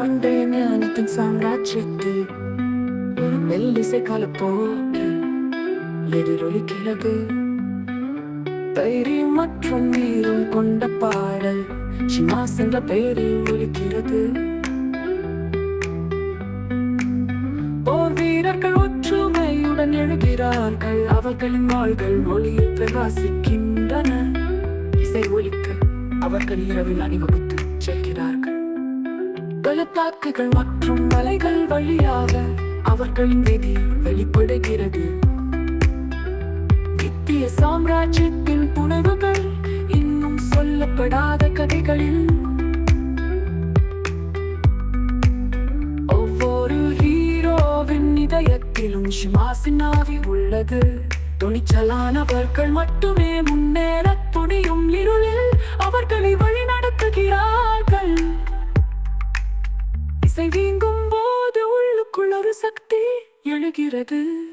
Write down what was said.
பண்டைய ஞானத்தின் சாம்ராஜ்யத்தில் ஒரு மெல்லிசை கலப்போக்கு எதிரொலிக்கிறது தைரியம் மற்றும் வீரம் கொண்ட பாடல் ஷிமாஸ் என்ற பெயரில் ஒலிக்கிறது. போர் வீரர்கள் ஒற்றுமையுடன் எழுகிறார்கள். அவர்களின் வாழ்கள் ஒளியில் பிரகாசிக்கின்றன. இசை ஒலிக்க அவர்கள் இரவில் அணிவகுத்து செல்கிறார்கள். பள்ளத்தாக்குகள் மற்றும் மலைகள் வழியாக அவர்களின் விதி வெளிப்படுகிறது. நித்திய சாம்ராஜ்யத்தின் புனவுகள் இன்னும் சொல்லப்படாத கதைகளில் ஒவ்வொரு ஹீரோவின் இதயத்திலும் சிமாசினாவி உள்ளது. துணிச்சலானவர்கள் மட்டுமே முன்னேற சக்தி எழுகிறது.